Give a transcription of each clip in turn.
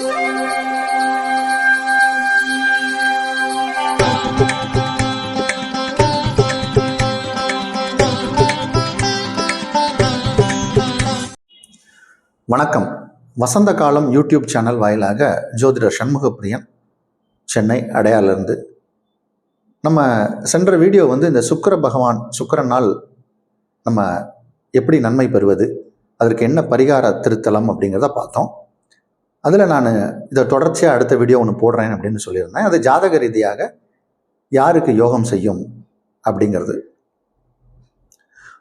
வணக்கம். வசந்த காலம் YouTube channel வாயிலாக ஜோதிடர் சண்முகப்பிரியன் சென்னை அடையாறிலிருந்து. நம்ம சென்ற வீடியோ வந்து இந்த சுக்கர பகவான் சுக்கிரன் நாள் நம்ம எப்படி நன்மை பெறுவது அதற்கு என்ன பரிகார திருத்தலம் அப்படிங்கிறத பார்த்தோம். அதில் நான் இதை தொடர்ச்சியாக அடுத்த வீடியோ ஒன்று போடுறேன் அப்படின்னு சொல்லியிருந்தேன். அது ஜாதக ரீதியாக யாருக்கு யோகம் செய்யும் அப்படிங்கிறது.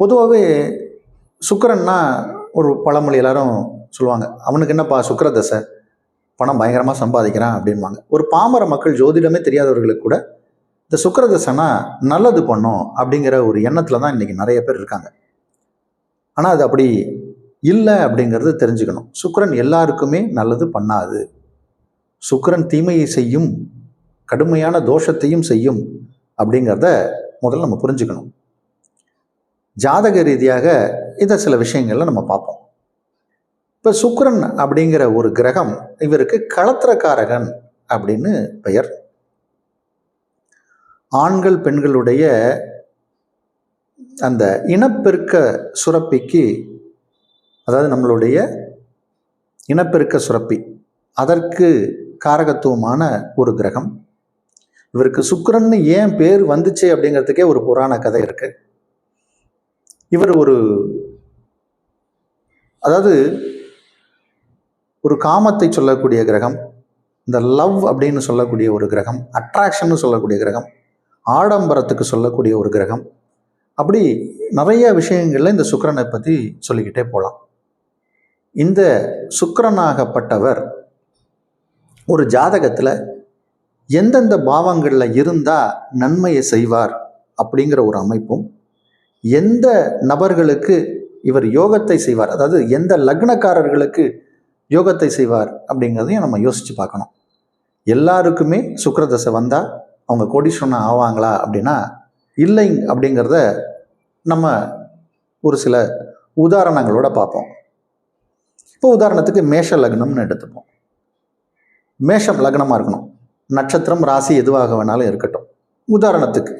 பொதுவாகவே சுக்கரன்னா ஒரு பழமொழி எல்லாரும் சொல்லுவாங்க. அவனுக்கு என்னப்பா சுக்கர தசை? பணம் பயங்கரமாக சம்பாதிக்கிறான் அப்படின்வாங்க ஒரு பாமர மக்கள் ஜோதிடமே தெரியாதவர்களுக்கு கூட இந்த சுக்கர தசைனா நல்லது பண்ணும் அப்படிங்கிற ஒரு எண்ணத்தில் தான் இன்றைக்கி நிறைய பேர் இருக்காங்க. ஆனால் அது அப்படி இல்லை அப்படிங்கிறது தெரிஞ்சுக்கணும். சுக்கரன் எல்லாருக்குமே நல்லது பண்ணாது. சுக்கரன் தீமையை செய்யும் கடுமையான தோஷத்தையும் செய்யும் அப்படிங்கிறத முதல்ல நம்ம புரிஞ்சுக்கணும். ஜாதக ரீதியாக இதை சில விஷயங்களில் நம்ம பார்ப்போம். இப்போ சுக்கரன் அப்படிங்கிற ஒரு கிரகம் இவருக்கு களத்திரக்காரகன் அப்படின்னு பெயர். ஆண்கள் பெண்களுடைய அந்த இனப்பெருக்க சுரப்பிக்கு அதாவது நம்மளுடைய இனப்பெருக்க சுரப்பி. அதற்கு காரகத்துவமான ஒரு கிரகம். இவருக்கு சுக்கரன்னு ஏன் பேர் வந்துச்சு அப்படிங்கிறதுக்கே ஒரு புராண கதை இருக்கு. இவர் ஒரு அதாவது ஒரு காமத்தை சொல்லக்கூடிய கிரகம் இந்த லவ் அப்படின்னு சொல்லக்கூடிய ஒரு கிரகம் அட்ராக்ஷன் சொல்லக்கூடிய கிரகம் ஆடம்பரத்துக்கு சொல்லக்கூடிய ஒரு கிரகம் அப்படி நிறைய விஷயங்களில் இந்த சுக்கரனை பற்றி சொல்லிக்கிட்டே போகலாம் இந்த சுக்கரனாகப்பட்டவர் ஒரு ஜாதகத்தில் எந்தெந்த பாவங்களில் இருந்தால் நன்மையை செய்வார் அப்படிங்கிற ஒரு அமைப்பும் எந்த நபர்களுக்கு இவர் யோகத்தை செய்வார் அதாவது எந்த லக்னக்காரர்களுக்கு யோகத்தை செய்வார் அப்படிங்கிறதையும் நம்ம யோசித்து பார்க்கணும். எல்லாருக்குமே சுக்கரதசை வந்தால் அவங்க கோடீஸ்வரன் ஆவாங்களா அப்படின்னா இல்லை அப்படிங்கிறத நம்ம ஒரு சில உதாரணங்களோட பார்ப்போம். இப்போ உதாரணத்துக்கு மேஷ லக்னம்னு எடுத்துப்போம். மேஷம் லக்னமாக இருக்கணும். நட்சத்திரம் ராசி எதுவாக வேணாலும் இருக்கட்டும். உதாரணத்துக்கு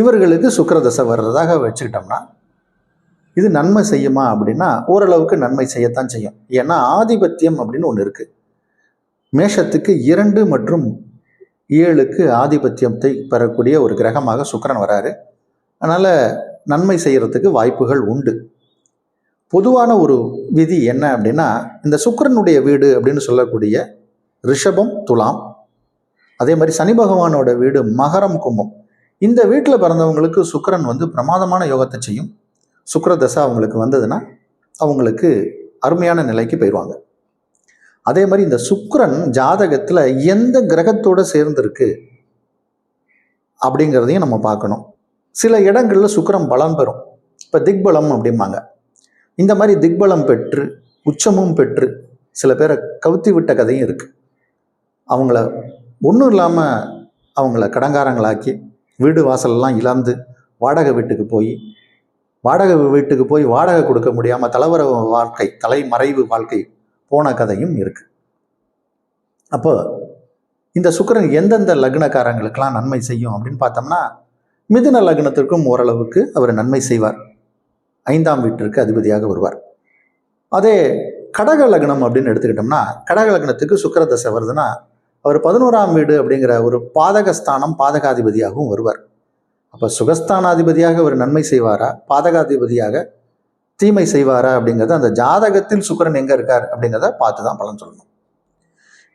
இவர்களுக்கு சுக்கரதசை வர்றதாக வச்சுக்கிட்டோம்னா இது நன்மை செய்யுமா அப்படின்னா ஓரளவுக்கு நன்மை செய்யத்தான் செய்யும். ஏன்னா ஆதிபத்தியம் அப்படின்னு ஒன்று இருக்குது மேஷத்துக்கு இரண்டு மற்றும் ஏழுக்கு ஆதிபத்தியத்தை பெறக்கூடிய ஒரு கிரகமாக சுக்கரன் வராரு. அதனால் நன்மை செய்கிறதுக்கு வாய்ப்புகள் உண்டு. பொதுவான ஒரு விதி என்ன அப்படின்னா இந்த சுக்கிரனுடைய வீடு அப்படின்னு சொல்லக்கூடிய ரிஷபம் துலாம் அதே மாதிரி சனி பகவானோட வீடு மகரம் கும்பம். இந்த வீட்டில் பிறந்தவங்களுக்கு சுக்கரன் வந்து பிரமாதமான யோகத்தை செய்யும். சுக்கர தசை அவங்களுக்கு வந்ததுன்னா அவங்களுக்கு அருமையான நிலைக்கு போயிடுவாங்க. அதே மாதிரி இந்த சுக்கரன் ஜாதகத்தில் எந்த கிரகத்தோட சேர்ந்திருக்கு அப்படிங்கிறதையும் நம்ம பார்க்கணும். சில இடங்கள்ல சுக்கிரம் பலம் பெறும். இப்போ திக்பலம் அப்படிம்பாங்க. இந்த மாதிரி திக்பலம் பெற்று உச்சமும் பெற்று சில பேரை கவுத்தி விட்ட கதையும் இருக்குது அவங்கள ஒன்றும் இல்லாமல் அவங்கள கடங்காரங்களாக்கி வீடு வாசலெல்லாம் இழந்து வாடகை வீட்டுக்கு போய் வாடகை வீட்டுக்கு போய் வாடகை கொடுக்க முடியாமல் தலைவர வாழ்க்கை தலைமறைவு வாழ்க்கை போன கதையும் இருக்குது அப்போ இந்த சுக்கிரன் எந்தெந்த லக்னக்காரங்களுக்கெல்லாம் நன்மை செய்யும் அப்படின்னு பார்த்தோம்னா மிதுன லக்னத்திற்கும் ஓரளவுக்கு அவர் நன்மை செய்வார். ஐந்தாம் வீட்டிற்கு அதிபதியாக வருவார். அதே கடக லக்னம் அப்படின்னு எடுத்துக்கிட்டோம்னா கடக லக்னத்துக்கு சுக்கிர தசை வருதுன்னா அவர் பதினோராம் வீடு அப்படிங்கிற ஒரு பாதகஸ்தானம் பாதகாதிபதியாகவும் வருவார். அப்போ சுகஸ்தானாதிபதியாக அவர் நன்மை செய்வாரா? பாதகாதிபதியாக தீமை செய்வாரா அப்படிங்கிறத அந்த ஜாதகத்தில் சுக்கிரன் எங்கே இருக்கார் அப்படிங்கிறத பார்த்து தான் பலன் சொல்லணும்.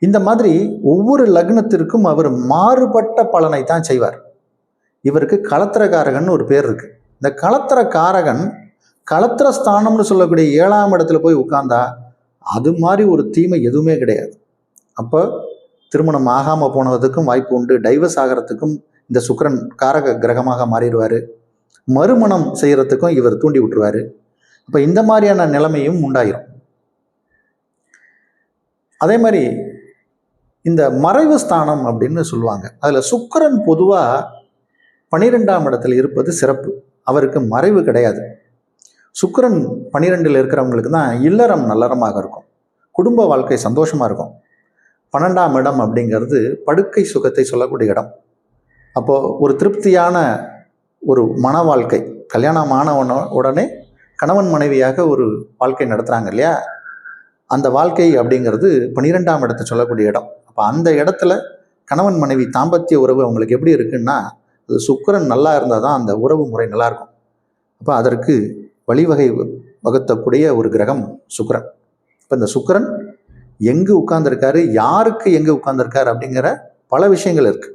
இந்த மாதிரி ஒவ்வொரு லக்னத்திற்கும் அவர் மாறுபட்ட பலனை தான் செய்வார். இவருக்கு களத்திரகாரகன் ஒரு பேர் இருக்கு. இந்த களத்திரக்காரகன் களத்திர ஸ்தானம்னு சொல்லக்கூடிய ஏழாம் இடத்துல போய் உட்காந்தா அது மாதிரி ஒரு தீமை எதுவுமே கிடையாது. அப்போ திருமணம் ஆகாமல் போனதுக்கும் வாய்ப்பு உண்டு. டைவர்ஸ் ஆகிறதுக்கும் இந்த சுக்கிரன் காரக கிரகமாக மாறிடுவார். மறுமணம் செய்கிறதுக்கும் இவர் தூண்டி விட்டுருவார். அப்போ இந்த மாதிரியான நிலைமையும் உண்டாயிரும். அதே மாதிரி இந்த மறைவு ஸ்தானம் அப்படின்னு சொல்லுவாங்க. அதில் சுக்கரன் பொதுவாக பனிரெண்டாம் இடத்துல இருப்பது சிறப்பு. அவருக்கு மறைவு கிடையாது. சுக்கரன் பனிரெண்டில் இருக்கிறவங்களுக்கு தான் இல்லறம் நல்லறமாக இருக்கும். குடும்ப வாழ்க்கை சந்தோஷமாக இருக்கும். பன்னெண்டாம் இடம் அப்படிங்கிறது படுக்கை சுகத்தை சொல்லக்கூடிய இடம். அப்போது ஒரு திருப்தியான ஒரு மன வாழ்க்கை கல்யாணம் ஆன உடனே- கணவன் மனைவியாக ஒரு வாழ்க்கை நடத்துகிறாங்க இல்லையா? அந்த வாழ்க்கை அப்படிங்கிறது பன்னிரெண்டாம் இடத்தை சொல்லக்கூடிய இடம். அப்போ அந்த இடத்துல கணவன் மனைவி தாம்பத்திய உறவு அவங்களுக்கு எப்படி இருக்குன்னா அது சுக்கரன் நல்லா இருந்தால் தான் அந்த உறவு முறை நல்லாயிருக்கும் அப்போ அதற்கு வழிவகை வகுத்தக்கூடிய ஒரு கிரகம் சுக்கரன். இப்போ இந்த சுக்கிரன் எங்கு உட்கார்ந்துருக்காரு யாருக்கு எங்கே உட்கார்ந்துருக்காரு அப்படிங்கிற பல விஷயங்கள் இருக்கு.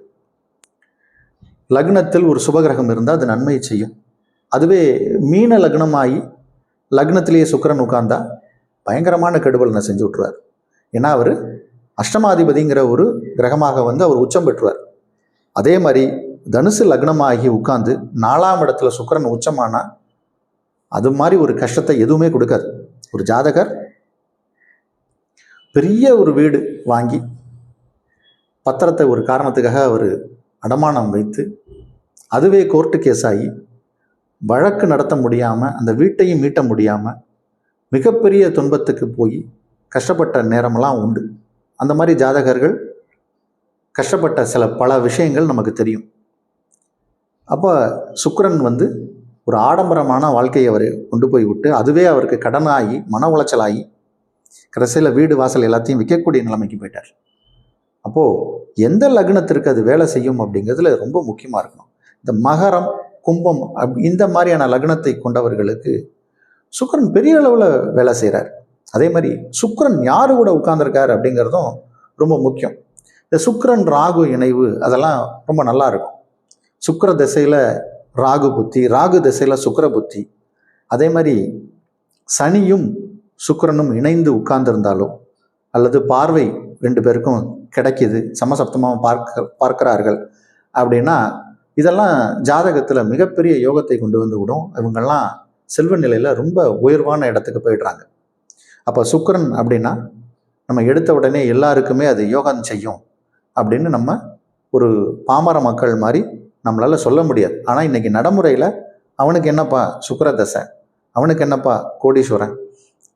லக்னத்தில் ஒரு சுபகிரகம் இருந்தால் அது நன்மையை செய்யும். அதுவே மீன லக்னமாகி லக்னத்திலேயே சுக்கிரன் உட்கார்ந்தா பயங்கரமான கெடுபலனை செஞ்சு விட்ருவார் ஏன்னா அவர் அஷ்டமாதிபதிங்கிற ஒரு கிரகமாக வந்து அவர் உச்சம் பெற்றுவார். அதே மாதிரி தனுசு லக்னமாகி உட்கார்ந்து நாலாம் இடத்துல சுக்கரன் உச்சமானால் அது மாதிரி ஒரு கஷ்டத்தை எதுவுமே கொடுக்காது. ஒரு ஜாதகர் பெரிய ஒரு வீடு வாங்கி பத்திரத்தை ஒரு காரணத்துக்காக அவர் அடமானம் வைத்து அதுவே கோர்ட்டு கேஸ் ஆகி வழக்கு நடத்த முடியாமல் அந்த வீட்டையும் மீட்ட முடியாமல் மிகப்பெரிய துன்பத்துக்கு போய் கஷ்டப்பட்ட நேரமெல்லாம் உண்டு. அந்த மாதிரி ஜாதகர்கள் கஷ்டப்பட்ட சில பல விஷயங்கள் நமக்கு தெரியும். அப்போ சுக்கரன் வந்து ஒரு ஆடம்பரமான வாழ்க்கையை அவர் கொண்டு போய் விட்டு அதுவே அவருக்கு கடனாகி மன உளைச்சலாகி கடைசியில் வீடு வாசல் எல்லாத்தையும் விற்கக்கூடிய நிலைமைக்கு போயிட்டார். அப்போது எந்த லக்னத்திற்கு அது வேலை செய்யும் அப்படிங்கிறதுல ரொம்ப முக்கியமாக இருக்கணும். இந்த மகரம் கும்பம் அப் இந்த மாதிரியான லக்னத்தை கொண்டவர்களுக்கு சுக்கரன் பெரிய அளவில் வேலை செய்கிறார் அதே மாதிரி சுக்கரன் யார் கூட உட்கார்ந்துருக்கார் அப்படிங்கிறதும் ரொம்ப முக்கியம். இந்த சுக்கரன் ராகு இணைவு அதெல்லாம் ரொம்ப நல்லா இருக்கும். சுக்கர திசையில் ராகு புத்தி ராகு திசையில் சுக்கர புத்தி. அதே மாதிரி சனியும் சுக்கிரனும் இணைந்து உட்கார்ந்திருந்தாலோ அல்லது பார்வை ரெண்டு பேருக்கும் கிடைக்கிது சமசப்தமாக பார்க்க பார்க்கிறார்கள் அப்படின்னா இதெல்லாம் ஜாதகத்தில் மிகப்பெரிய யோகத்தை கொண்டு வந்து விடும் இவங்கெல்லாம் செல்வ நிலையில் ரொம்ப உயர்வான இடத்துக்கு போயிடுறாங்க. அப்போ சுக்கரன் அப்படின்னா நம்ம எடுத்த உடனே எல்லாருக்குமே அது யோகம் செய்யும் அப்படின்னு நம்ம ஒரு பாமர மக்கள் மாதிரி நம்மளால் சொல்ல முடியாது. ஆனால் இன்னைக்கு நடைமுறையில் அவனுக்கு என்னப்பா சுக்கர தசை? அவனுக்கு என்னப்பா கோடீஸ்வரன்?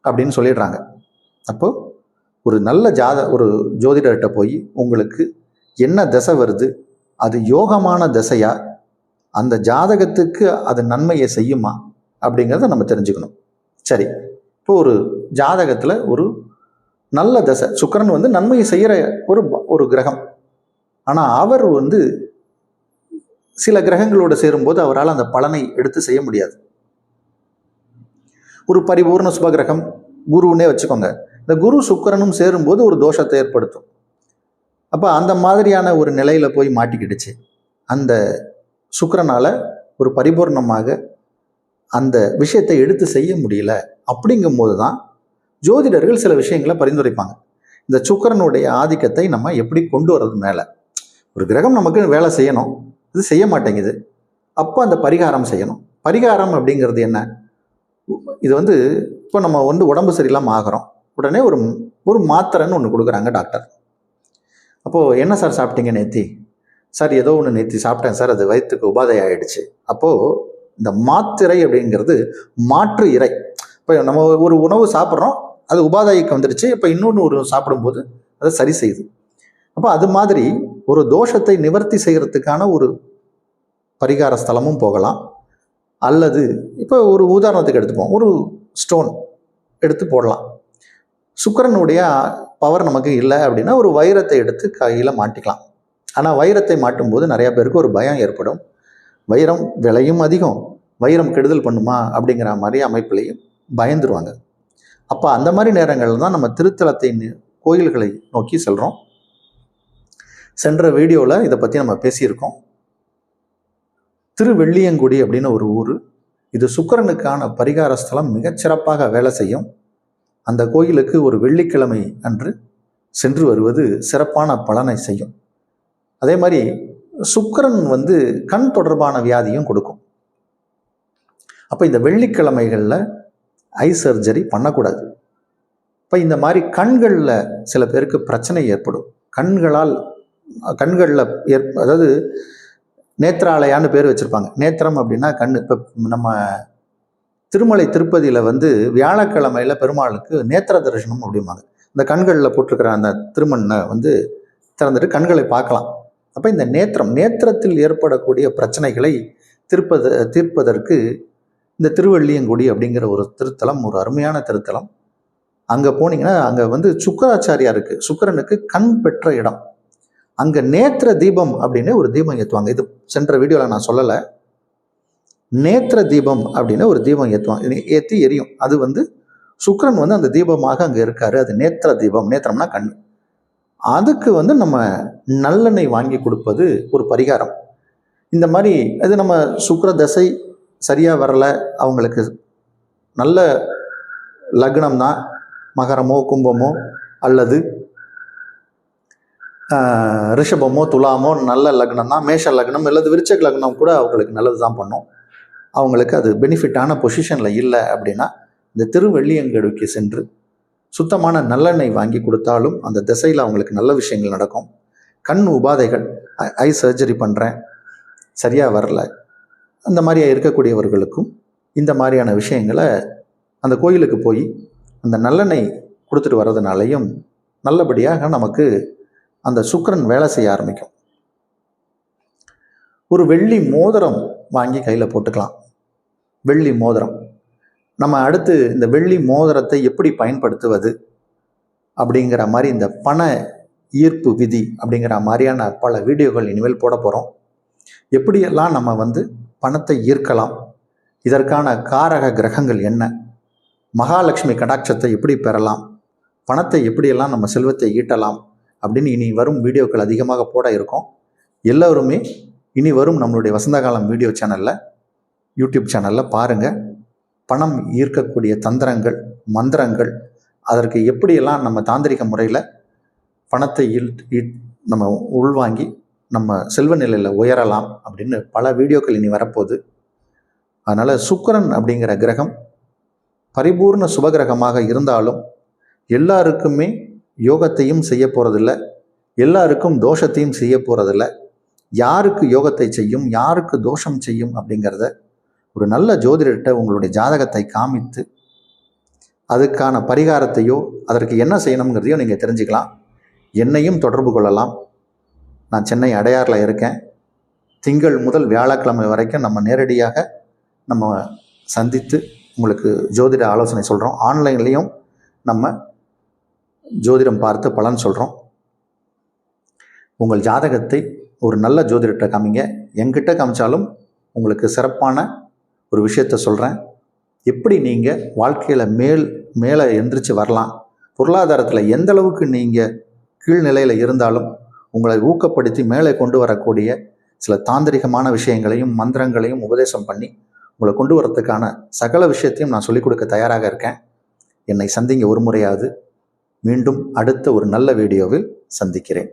அப்படின்னு சொல்லிடுறாங்க. அப்போது ஒரு நல்ல ஜாத ஒரு ஜோதிடர்கிட்ட போய் உங்களுக்கு என்ன தசை வருது? அது யோகமான தசையா? அந்த ஜாதகத்துக்கு அது நன்மையை செய்யுமா? அப்படிங்கிறத நம்ம தெரிஞ்சுக்கணும். சரி. இப்போ ஒரு ஜாதகத்தில் ஒரு நல்ல தசை. சுக்கரன் வந்து நன்மையை செய்கிற ஒரு ஒரு கிரகம். ஆனால் அவர் வந்து சில கிரகங்களோடு சேரும்போது அவரால் அந்த பலனை எடுத்து செய்ய முடியாது. ஒரு பரிபூர்ண சுபகிரகம் குருன்னே வச்சுக்கோங்க. இந்த குரு சுக்கிரனும் சேரும்போது ஒரு தோஷத்தை ஏற்படுத்தும். அப்போ அந்த மாதிரியான ஒரு நிலையில் போய் மாட்டிக்கிடுச்சு. அந்த சுக்கரனால் ஒரு பரிபூர்ணமாக அந்த விஷயத்தை எடுத்து செய்ய முடியல அப்படிங்கும்போது தான் ஜோதிடர்கள் சில விஷயங்களை பரிந்துரைப்பாங்க. இந்த சுக்கிரனுடைய ஆதிக்கத்தை நம்ம எப்படி கொண்டு வர்றது மேலே? ஒரு கிரகம் நமக்கு வேலை செய்யணும். இது செய்ய மாட்டேங்குது. அப்போ அந்த பரிகாரம் செய்யணும். பரிகாரம் அப்படிங்கிறது என்ன? இது வந்து இப்போ நம்ம வந்து உடம்பு சரியில்லாமல் ஆகிறோம். உடனே ஒரு ஒரு மாத்திரைன்னு ஒன்று கொடுக்குறாங்க டாக்டர். அப்போது என்ன சார் சாப்பிட்டீங்க நேத்தி? சார் ஏதோ ஒன்று நேத்தி சாப்பிட்டேன் சார். அது வயிற்றுக்கு உபாதை ஆகிடுச்சு அப்போது இந்த மாத்திரை அப்படிங்கிறது மாற்று இறை. இப்போ நம்ம ஒரு உணவு சாப்பிட்றோம். அது உபாதைக்கு வந்துடுச்சு. இப்போ இன்னொன்று ஒரு சாப்பிடும்போது அதை சரி செய்யுது. அப்போ அது மாதிரி ஒரு தோஷத்தை நிவர்த்தி செய்கிறதுக்கான ஒரு பரிகார ஸ்தலமும் போகலாம். அல்லது இப்போ ஒரு உதாரணத்துக்கு எடுத்துப்போம். ஒரு ஸ்டோன் எடுத்து போடலாம். சுக்கிரனுடைய பவர் நமக்கு இல்லை அப்படின்னா ஒரு வைரத்தை எடுத்து கையில் மாட்டிக்கலாம். ஆனால் வைரத்தை மாட்டும்போது நிறையா பேருக்கு ஒரு பயம் ஏற்படும். வைரம் விலையும் அதிகம். வைரம் கெடுதல் பண்ணுமா அப்படிங்கிற மாதிரி அமைப்புலையும் பயந்துருவாங்க. அப்போ அந்த மாதிரி நேரங்களில் தான் நம்ம திருத்தலத்தை கோயில்களை நோக்கி செல்கிறோம் சென்ற வீடியோவில் இதை பற்றி நம்ம பேசியிருக்கோம். திருவெள்ளியங்குடி அப்படின்னு ஒரு ஊர். இது சுக்கரனுக்கான பரிகார ஸ்தலம் மிகச்சிறப்பாக வேலை செய்யும். அந்த கோயிலுக்கு ஒரு வெள்ளிக்கிழமை அன்று சென்று வருவது சிறப்பான பலனை செய்யும். அதே மாதிரி சுக்கிரன் வந்து கண் தொடர்பான வியாதியும் கொடுக்கும். அப்போ இந்த வெள்ளிக்கிழமைகளில் ஐ சர்ஜரி பண்ணக்கூடாது. இப்போ இந்த மாதிரி கண்களில் சில பேருக்கு பிரச்சனை ஏற்படும். கண்களால் கண்களில் ஏற் அதாவது நேத்ராலயான்னு பேர் வச்சுருப்பாங்க. நேத்திரம் அப்படின்னா கண் இப்போ நம்ம திருமலை திருப்பதியில் வந்து வியாழக்கிழமையில் பெருமாளுக்கு நேத்திர தரிசனம் அப்படிம்பாங்க. இந்த கண்களில் போட்டிருக்கிற அந்த திருமண்ணை வந்து திறந்துட்டு கண்களை பார்க்கலாம். அப்போ இந்த நேத்திரம் நேத்திரத்தில் ஏற்படக்கூடிய பிரச்சனைகளை தீர்ப்பது தீர்ப்பதற்கு இந்த திருவள்ளியங்குடி அப்படிங்கிற ஒரு திருத்தலம் ஒரு அருமையான திருத்தலம். அங்கே போனீங்கன்னா அங்கே வந்து சுக்கராச்சாரியா இருக்குது சுக்கிரனுக்கு கண் பெற்ற இடம். அங்கே நேத்திர தீபம் அப்படின்னு ஒரு தீபம் ஏற்றுவாங்க இது சென்ற வீடியோவில் நான் சொல்லலை. நேத்திர தீபம் அப்படின்னு ஒரு தீபம் ஏற்றுவாங்க ஏற்றி எரியும். அது வந்து சுக்கரன் வந்து அந்த தீபமாக அங்கே இருக்காரு. அது நேத்திர தீபம். நேத்திரம்னா கண் அதுக்கு வந்து நம்ம நல்லெண்ணெய் வாங்கி கொடுப்பது ஒரு பரிகாரம். இந்த மாதிரி அது நம்ம சுக்கர தசை சரியாக வரலை. அவங்களுக்கு நல்ல லக்னம் தான் மகரமோ கும்பமோ அல்லது ரிஷபமோ துலாமோ நல்ல லக்னம் தான் மேஷ லக்னம் அல்லது விருச்சக லக்னம் கூட அவங்களுக்கு நல்லது தான் பண்ணும். அவங்களுக்கு அது பெனிஃபிட்டான பொசிஷனில் இல்லை அப்படின்னா இந்த திருவெள்ளியங்கடுக்கு சென்று சுத்தமான நல்லெண்ணெய் வாங்கி கொடுத்தாலும் அந்த திசையில் அவங்களுக்கு நல்ல விஷயங்கள் நடக்கும். கண் உபாதைகள் ஐ- ஐ சர்ஜரி பண்ணுறேன் சரியாக வரல அந்த மாதிரி இருக்கக்கூடியவர்களுக்கும் இந்த மாதிரியான விஷயங்களை அந்த கோயிலுக்கு போய் அந்த நல்லெண்ணெய் கொடுத்துட்டு வர்றதுனாலையும் நல்லபடியாக நமக்கு அந்த சுக்கரன் வேலை செய்ய ஆரம்பிக்கும். ஒரு வெள்ளி மோதிரம் வாங்கி கையில் போட்டுக்கலாம். வெள்ளி மோதிரம். நம்ம அடுத்து இந்த வெள்ளி மோதிரத்தை எப்படி பயன்படுத்துவது அப்படிங்கிற மாதிரி இந்த பண ஈர்ப்பு விதி அப்படிங்கிற மாதிரியான பல வீடியோக்கள் இனிமேல் போட போகிறோம் எப்படியெல்லாம் நம்ம வந்து பணத்தை ஈர்க்கலாம் இதற்கான காரக கிரகங்கள் என்ன மகாலட்சுமி கடாட்சத்தை எப்படி பெறலாம் பணத்தை எப்படியெல்லாம் நம்ம செல்வத்தை ஈட்டலாம் அப்படின்னு இனி வரும் வீடியோக்கள் அதிகமாக போட இருக்கும். எல்லோருமே இனி வரும் நம்மளுடைய வசந்தகாலம் வீடியோ சேனலில் யூடியூப் சேனலில் பாருங்கள் பணம் ஈர்க்கக்கூடிய தந்திரங்கள் மந்திரங்கள் அதற்கு எப்படியெல்லாம் நம்ம தாந்திரிக முறையில் பணத்தை ஈல் நம்ம உள்வாங்கி நம்ம செல்வ நிலையில் உயரலாம் அப்படின்னு பல வீடியோக்கள் இனி வரப்போகுது. அதனால் சுக்கரன் அப்படிங்கிற கிரகம் பரிபூர்ண சுபகிரகமாக இருந்தாலும் எல்லாருக்குமே யோகத்தையும் செய்ய போகிறதில்ல எல்லாருக்கும் தோஷத்தையும் செய்ய போகிறதில்ல யாருக்கு யோகத்தை செய்யும் யாருக்கு தோஷம் செய்யும் அப்படிங்கிறத ஒரு நல்ல ஜோதிடர்கிட்ட உங்களுடைய ஜாதகத்தை காமித்து அதுக்கான பரிகாரத்தையோ அதற்கு என்ன செய்யணுங்கிறதையோ நீங்கள் தெரிஞ்சுக்கலாம். என்னையும் தொடர்பு கொள்ளலாம். நான் சென்னை அடையாரில் இருக்கேன். திங்கள் முதல் வியாழக்கிழமை வரைக்கும் நம்ம நேரடியாக நம்ம சந்தித்து உங்களுக்கு ஜோதிட ஆலோசனை சொல்கிறோம் ஆன்லைன்லேயும் நம்ம ஜோதிடம் பார்த்து பலன் சொல்கிறோம் உங்கள் ஜாதகத்தை ஒரு நல்ல ஜோதிடர்கிட்ட காமிங்க. எங்கிட்ட காமிச்சாலும் உங்களுக்கு சிறப்பான ஒரு விஷயத்த சொல்கிறேன் எப்படி நீங்கள் வாழ்க்கையில் மேல் மேலே எந்திரிச்சு வரலாம்? பொருளாதாரத்தில் எந்த அளவுக்கு நீங்கள் கீழ்நிலையில் இருந்தாலும் உங்களை ஊக்கப்படுத்தி மேலே கொண்டு வரக்கூடிய சில தாந்திரிகமான விஷயங்களையும் மந்திரங்களையும் உபதேசம் பண்ணி உங்களை கொண்டு வரதுக்கான சகல விஷயத்தையும் நான் சொல்லிக் கொடுக்க தயாராக இருக்கேன். என்னை சந்திங்க ஒரு முறையாவது. மீண்டும் அடுத்த ஒரு நல்ல வீடியோவில் சந்திக்கிறேன்.